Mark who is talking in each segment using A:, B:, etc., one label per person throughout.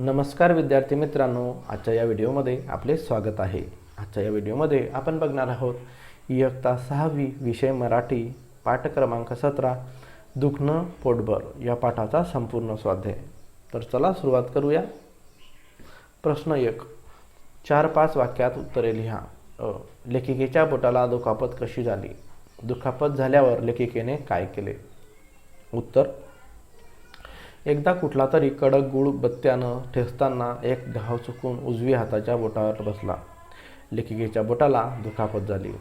A: नमस्कार विद्यार्थी मित्रांनो आजच्या या व्हिडिओमध्ये आपले स्वागत आहे. आजच्या या व्हिडिओमध्ये आपण बघणार आहोत इयत्ता सहावी विषय मराठी पाठ क्रमांक सतरा दुखणं पोटभर या पाठाचा संपूर्ण स्वाध्याय. तर चला सुरुवात करूया. प्रश्न एक चार पाच वाक्यात उत्तरे लिहा. लेखिकेच्या बोटाला दुखापत कशी झाली? दुखापत झाल्यावर लेखिकेने काय केले? उत्तर एकदा कुठला तरी कडक गुळ बत्त्यानं ठेचताना एक घाव चुकून उजवी हाताच्या बोटावर बसला. लेखिकेच्या बोटाला दुखापत झाली.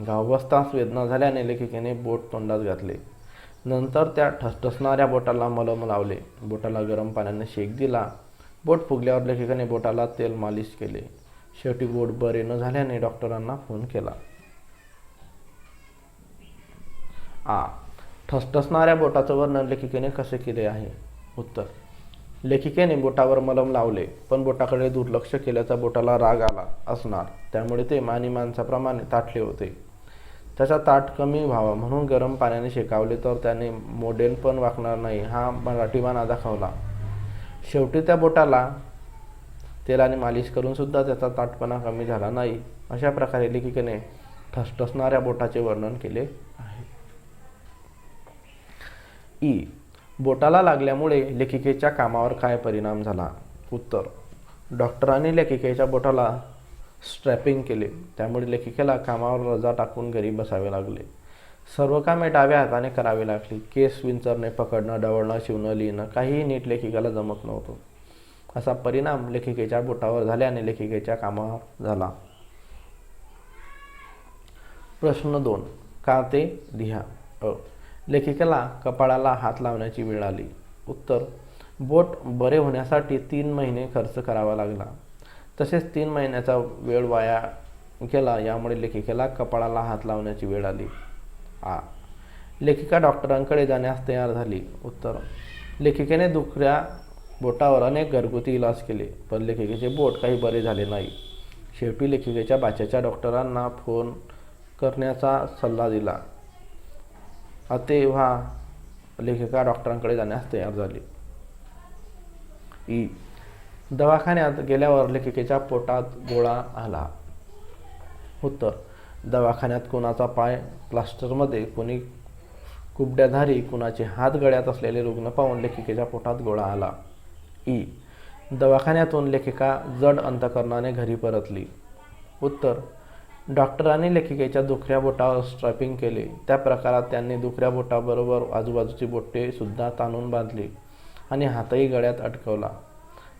A: घाव बसताच वेदना झाल्याने लेखिकेने बोट तोंडात घातले. नंतर त्या ठसठसणाऱ्या बोटाला मलम लावले. बोटाला गरम पाण्याने शेक दिला. बोट फुगल्यावर लेखिकेने बोटाला तेल मालिश केले. शेवटी बोट बरे न झाल्याने डॉक्टरांना फोन केला. आ ठसठसणाऱ्या बोटाचं वर्णन लेखिकेने कसे केले आहे? उत्तर. लेखिकेने बोटावर मलम लावले पण बोटाकडे दुर्लक्ष केल्याचा बोटाला राग आला असणार. त्यामुळे ते मानी माणसाप्रमाणे ताटले होते. त्याचा ताट कमी व्हावा म्हणून गरम पाण्याने शेकावले तर त्याने मोडेल पण वाकणार नाही हा मराठीबाणा दाखवला. शेवटी त्या बोटाला तेलाने मालिश करून सुद्धा त्याचा ताटपणा कमी झाला नाही अशा प्रकारे लेखिकेने ठसठसणाऱ्या बोटाचे वर्णन केले आहे. ई. बोटाला लागल्यामुळे लेखिकेच्या कामावर काय परिणाम झाला? उत्तर. डॉक्टरांनी लेखिकेच्या बोटाला स्ट्रॅपिंग केले. त्यामुळे लेखिकेला कामावर रजा टाकून घरी बसावे लागले. सर्व कामे डाव्या हाताने करावी लागली. केस विंचरणे पकडणं डवळणं शिवणं लिहिणं काहीही नीट लेखिकेला जमत नव्हतं. असा परिणाम लेखिकेच्या बोटावर झाल्याने लेखिकेच्या कामावर झाला. प्रश्न दोन. का ते लिहा? अ. लेखिकेला कपाळाला हात लावण्याची वेळ आली. उत्तर बोट बरे होण्यासाठी तीन महिने खर्च करावा लागला. तसेच तीन महिन्याचा वेळ वाया गेला यामुळे लेखिकेला कपाळाला हात लावण्याची वेळ आली. आ. लेखिका डॉक्टरांकडे जाण्यास तयार झाली. उत्तर लेखिकेने दुखऱ्या बोटावर अनेक घरगुती इलाज केले पण लेखिकेचे बोट काही बरे झाले नाही. शेवटी लेखिकेच्या बाच्याच्या डॉक्टरांना फोन करण्याचा सल्ला दिला. तेव्हा लेखिका डॉक्टरांकडे जाण्यास तयार झाली. ई. दवाखान्यात गेल्यावर लेखिकेच्या पोटात गोळा आला. उत्तर दवाखान्यात कुणाचा पाय प्लास्टरमध्ये कुणी कुबड्याधारी कुणाचे हात गळ्यात असलेले रुग्ण पाहून लेखिकेच्या पोटात गोळा आला. ई. दवाखान्यातून लेखिका जड अंतकरणाने घरी परतली. उत्तर डॉक्टरांनी लेखिकेच्या दुखऱ्या बोटावर स्ट्रॅपिंग केले. त्या प्रकारात त्यांनी दुखऱ्या बोटाबरोबर आजूबाजूची बोटे सुद्धा ताणून बांधली आणि हातही गळ्यात अटकवला.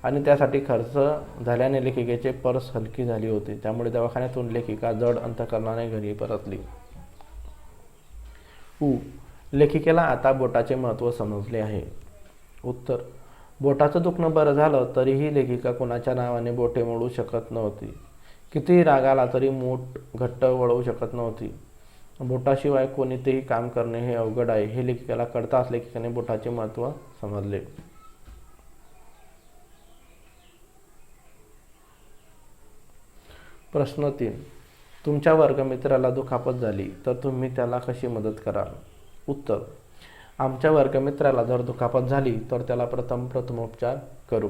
A: आणि त्यासाठी खर्च झाल्याने लेखिकेचे पर्स हलकी झाली होती. त्यामुळे दवाखान्यातून लेखिका जड अंतकरणाने घरी परतली. उ. लेखिकेला आता बोटाचे महत्त्व समजले आहे. उत्तर. बोटाचं दुखणं बरं झालं तरीही लेखिका कोणाच्या नावाने बोटे मोडू शकत नव्हती. कितीही राग आला तरी मूठ घट्ट वळवू शकत नव्हती. बोटाशिवाय कोणतेही काम करणे हे अवघड आहे हे लेखिकेला कळताच लेखिकेने बोटाचे महत्त्व समजले. प्रश्न तीन. तुमच्या वर्गमित्राला दुखापत झाली तर तुम्ही त्याला कशी मदत कराल? उत्तर. आमच्या वर्गमित्राला जर दुखापत झाली तर त्याला प्रथम प्रथमोपचार करू.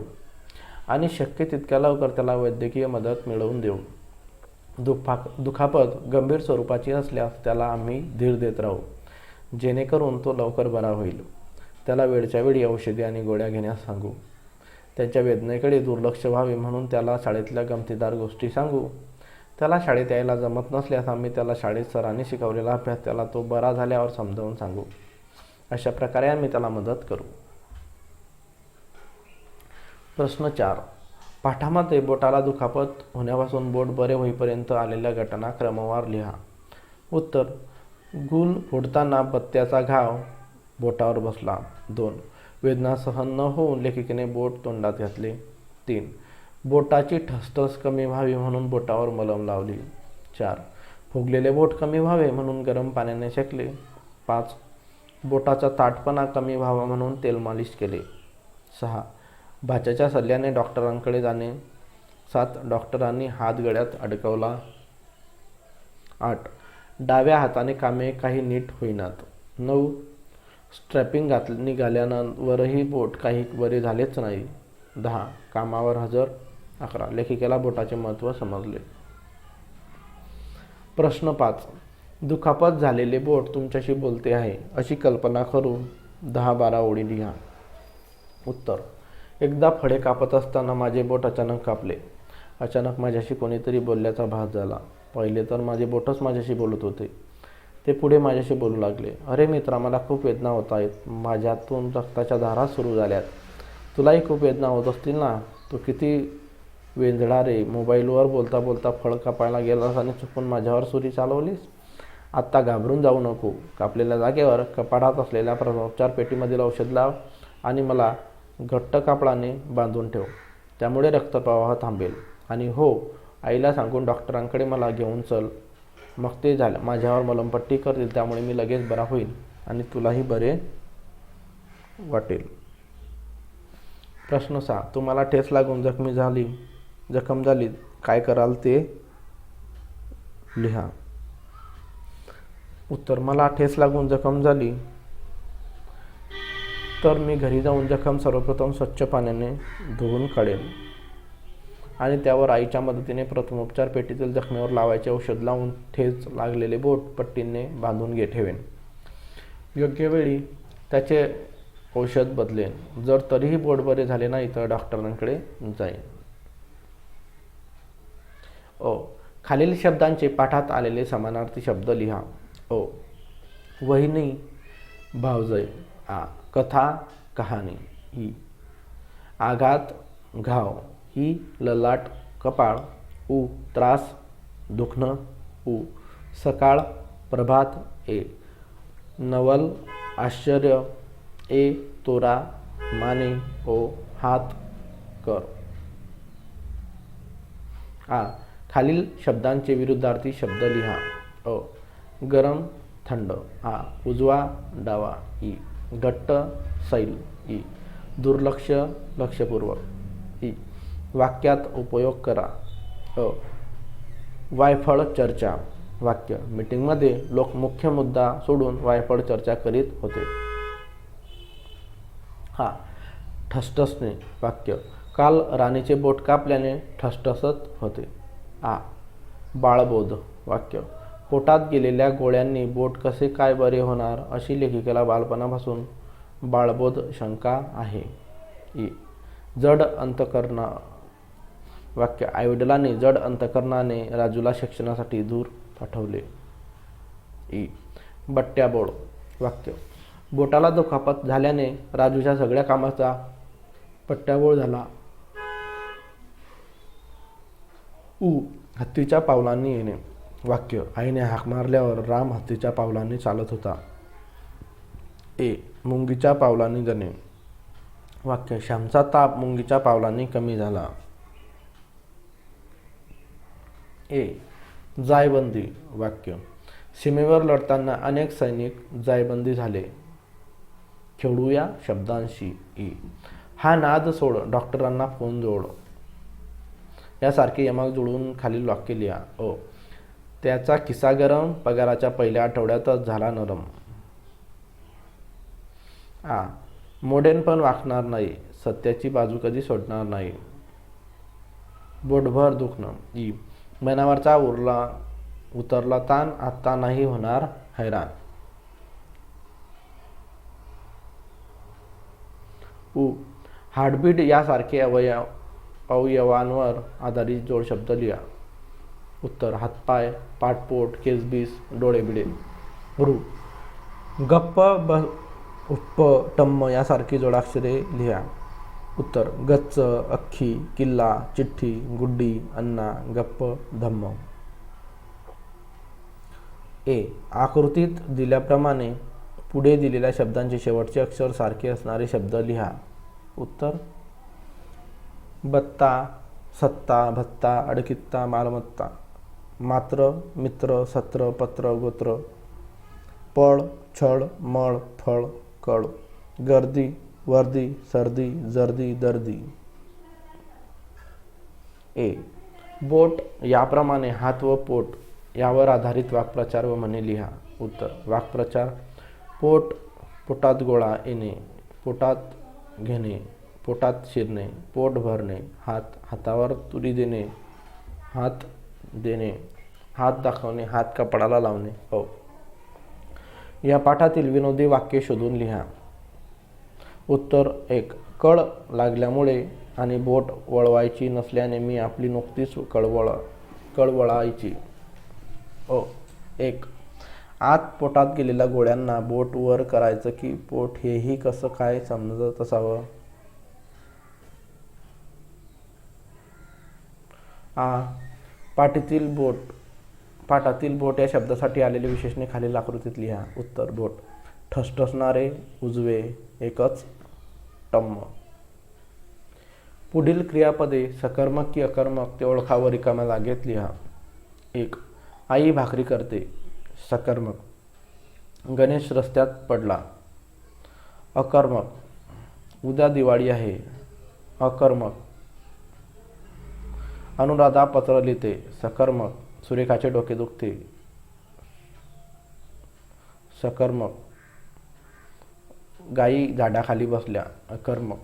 A: आणि शक्य तितक्या लवकर त्याला वैद्यकीय मदत मिळवून देऊ. दुखा दुखापत गंभीर स्वरूपाची असल्यास त्याला आम्ही धीर देत राहू. जेणेकरून तो लवकर बरा होईल. त्याला वेळच्या वेळी औषधी आणि गोळ्या घेण्यास सांगू. त्याच्या वेदनेकडे दुर्लक्ष व्हावे म्हणून त्याला शाळेतल्या गमतीदार गोष्टी सांगू. त्याला शाळेत यायला जमत नसल्यास आम्ही त्याला शाळेत सरांनी शिकवलेला अभ्यास त्याला तो बरा झाल्यावर समजावून सांगू. अशा प्रकारे आम्ही त्याला मदत करू. प्रश्न चार. पाठामध्ये बोटाला दुखापत होण्यापासून बोट बरे होईपर्यंत आलेल्या घटना क्रमवार लिहा. उत्तर गुल फोडताना बत्त्याचा घाव बोटावर बसला. दोन वेदना सहन न होऊन लेखिकेने बोट तोंडात घातले. तीन बोटाची ठसठस कमी व्हावी म्हणून बोटावर मलम लावली. चार फुगलेले बोट कमी व्हावे म्हणून गरम पाण्याने शेकले. पाच बोटाचा ताटपणा कमी व्हावा म्हणून तेल मालिश केले. सहा भाच्याच्या सल्ल्याने डॉक्टरांकडे जाणे. सात डॉक्टरांनी हात गळ्यात अडकवला. आठ डाव्या हाताने कामे काही नीट होईनात. नऊ स्ट्रॅपिंग घात निघाल्यानंतरही बोट काही बरे झालेच नाही. दहा कामावर हजर. अकरा लेखिकेला बोटाचे महत्त्व समजले. प्रश्न पाच दुखापत झालेले बोट तुमच्याशी बोलते आहे अशी कल्पना करून दहा बारा ओळी लिहा. उत्तर एकदा फळे कापत असताना माझे बोट अचानक कापले. अचानक माझ्याशी कोणीतरी बोलल्याचा भास झाला. पहिले तर माझे बोटच माझ्याशी बोलत होते. ते पुढे माझ्याशी बोलू लागले. अरे मित्रा मला खूप वेदना होत आहेत. माझ्यातून रक्ताच्या धारा सुरू झाल्यात. तुलाही खूप वेदना होत असतील ना? तू किती वेंजळा रे. मोबाईलवर बोलता बोलता फळ कापायला गेलास आणि चुकून माझ्यावर सुरी चालवलीस? आत्ता घाबरून जाऊ नको. कापलेल्या जागेवर कपाडात असलेल्या प्रभावचार पेटीमधील औषध लाव आणि मला घट्ट कापडाने बांधून ठेव. त्यामुळे रक्तप्रवाह थांबेल. आणि हो आईला सांगून डॉक्टरांकडे मला घेऊन चल. मग ते झालं. माझ्यावर मलमपट्टी करतील त्यामुळे मी लगेच बरा होईल आणि तुलाही बरे वाटेल. प्रश्न सहा. तुम्हाला ठेस लागून जखमी झाली जखम झाली काय कराल ते लिहा. उत्तर मला ठेस लागून जखम झाली तर मी घरी जाऊन जखम सर्वप्रथम स्वच्छ पाण्याने धुवून काढेन. आणि त्यावर आईच्या मदतीने प्रथमोपचार पेटीतील जखमेवर लावायचे औषध लावून ठेच लागलेले बोट पट्टीने बांधून घे ठेवेन. योग्य वेळी त्याचे औषध बदलेन. जर तरीही बोट बरे झाले नाही तर डॉक्टरांकडे जाईन. ओ खालील शब्दांचे पाठात आलेले समानार्थी शब्द लिहा. ओ वहिनी भावजय. आ कथा कहाणी ही. आघात घाव ही ललाट कपाळ उ त्रास दुखणं उ सकाळ प्रभात ए. नवल आश्चर्य ए तोरा माने ओ हात कर. आ खालील शब्दांचे विरुद्धार्थी शब्द लिहा. अ. गरम थंड. आ उजवा डावा. ई. घट्ट सैल ई. दुर्लक्ष लक्षपूर्वक ई. वाक्यात उपयोग करा. अ. वायफळ चर्चा वाक्य. मीटिंगमध्ये लोक मुख्य मुद्दा सोडून वायफळ चर्चा करीत होते. हा. ठसठसणे वाक्य. काल राणीचे बोट कापल्याने ठसठसत होते. आ. बाळबोध वाक्य. पोटात गेलेल्या गोळ्यांनी बोट कसे काय बरे होणार अशी लेखिकेला बालपणापासून बाळबोध शंका आहे. ई. जड अंतकरणा वाक्य आईवडिलांनी जड अंतकरणाने राजूला शिक्षणासाठी दूर पाठवले. ई. बट्ट्याबोळ वाक्य. बोटाला दुखापत झाल्याने राजूच्या सगळ्या कामाचा पट्ट्याबोळ झाला. उ. हत्तीच्या पावलांनी येणे. वाक्य आईने हाक मारल्यावर राम हत्तीच्या पावलांनी चालत होता. ए मुंगीच्या पावलांनी जाणे वाक्य श्यामचा ताप मुंगीच्या पावलांनी कमी झाला. ए जायबंदी. वाक्य सीमेवर लढताना अनेक सैनिक जायबंदी झाले. खेळूया शब्दांशी. ई हा नाद सोड डॉक्टरांना फोन जोड. यासारखे यमक जुळून खालील वाक्य लिहा ओ त्याचा किस्सा गरम पगाराच्या पहिल्या आठवड्यातच झाला नरम. आ मोडेन पण वाकणार नाही. सत्याची बाजू कधी सोडणार नाही. बोटभर दुखणं. ई मनावरचा उरला उतरला ताण आत्ता नाही होणार हैराण. उ हार्टबीट यासारखे अवयव अवयवांवर आधारित जोड शब्द लिहा. उत्तर हातपाय पाठपोट केसबीस डोळेबिडे भ्रू. गप्प ब उप्प टम्म यासारखी जोडाक्षरे लिहा. उत्तर गच्च अख्खी किल्ला चिठ्ठी गुड्डी अन्ना गप्प धम्म. ए. आकृतीत दिल्याप्रमाणे पुढे दिलेल्या शब्दांचे शेवटचे अक्षर सारखे असणारे शब्द लिहा. उत्तर बत्ता सत्ता भत्ता अडकित्ता मालमत्ता. मात्र मित्र सत्र पत्र गोत्र पळ छळ मळ फळ कळ गर्दी वर्दी सर्दी जर्दी दर्दी. ए. बोट याप्रमाणे हात व पोट यावर आधारित वाक्प्रचार व म्हणे लिहा. उत्तर वाक्प्रचार. पोट पोटात गोळा येणे पोटात घेणे पोटात शिरणे पोट भरणे हात हातावर तुरी देणे हात देणे हात दाखवणे हात कपडाला लावणे. हो. या पाठातील विनोदी वाक्य शोधून लिहा. उत्तर एक कळ लागल्यामुळे आणि बोट वळवायची नसल्याने मी आपली नुकतीच कळवळ कळवळायची. ओ एक आत पोटात गेलेल्या गोळ्यांना बोट वर करायचं की पोट हेही कसं काय समजत असावं? आ पाठीतील बोट पाठातील बोट या शब्दासाठी आलेले विशेषणे खालील आकृतीत लिहा उत्तर बोट. ठसठसणारे उजवे एकच टम्म. पुढील क्रियापदे सकर्मक की अकर्मक ते ओळखावर रिकाम्या जागेत लिहा एक. आई भाकरी करते. सकर्मक. गणेश रस्त्यात पडला. अकर्मक. उद्या दिवाळी आहे. अकर्मक. अनुराधा पत्र लिहिते सकर्मक सुरेखाचे डोके दुखते सकर्मक गायी झाडाखाली बसल्या अकर्मक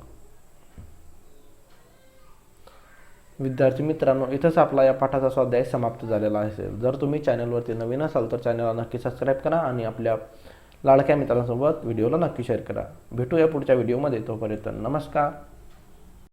A: विद्यार्थी मित्रांनो इथंच आपला या पाठाचा स्वाध्याय समाप्त झालेला असेल. जर तुम्ही चॅनलवरती नवीन असाल तर चॅनलला नक्की सबस्क्राईब करा आणि आपल्या लाडक्या मित्रांसोबत व्हिडिओला नक्की शेअर करा. भेटूया पुढच्या व्हिडिओमध्ये. तोपर्यंत नमस्कार.